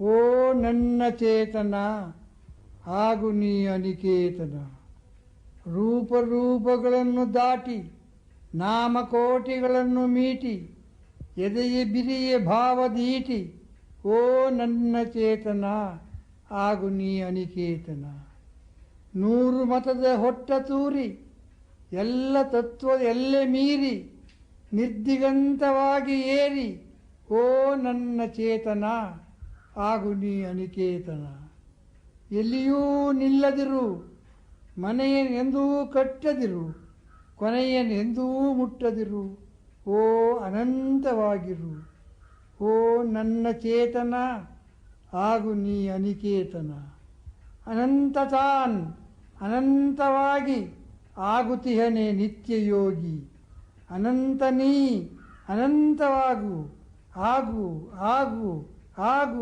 ಓ ನನ್ನ ಚೇತನ ಹಾಗೂ ನೀ ಅನಿಕೇತನ. ರೂಪರೂಪಗಳನ್ನು ದಾಟಿ, ನಾಮಕೋಟಿಗಳನ್ನು ಮೀಟಿ, ಎದೆಯ ಬಿರಿಯ ಭಾವದೀಟಿ ಓ ನನ್ನ ಚೇತನ ಹಾಗೂ ನೀ ಅನಿಕೇತನ. ನೂರು ಮತದ ಹೊಟ್ಟ ತೂರಿ, ಎಲ್ಲ ತತ್ವ ಎಲ್ಲೆ ಮೀರಿ, ನಿರ್ದಿಗಂತವಾಗಿ ಏರಿ, ಓ ನನ್ನ ಚೇತನ. ಹಾಗೂ ನೀ ಅನಿಕೇತನ ಎಲ್ಲಿಯೂ ನಿಲ್ಲದಿರು ಮನೆಯನೆಂದೂ ಕಟ್ಟದಿರು ಎಂದೂ ಮುಟ್ಟದಿರು. ಓ ಅನಂತವಾಗಿರು, ಓ ನನ್ನ ಚೇತನ ಆಗು ನೀ ಅನಿಕೇತನ ಅನಂತತಾನ್, ಅನಂತವಾಗಿ ಆಗುತಿಹನೆ ನಿತ್ಯ ಯೋಗಿ ಅನಂತ ನೀ ಅನಂತವಾಗು, ಆಗು ಆಗು ಆಗು.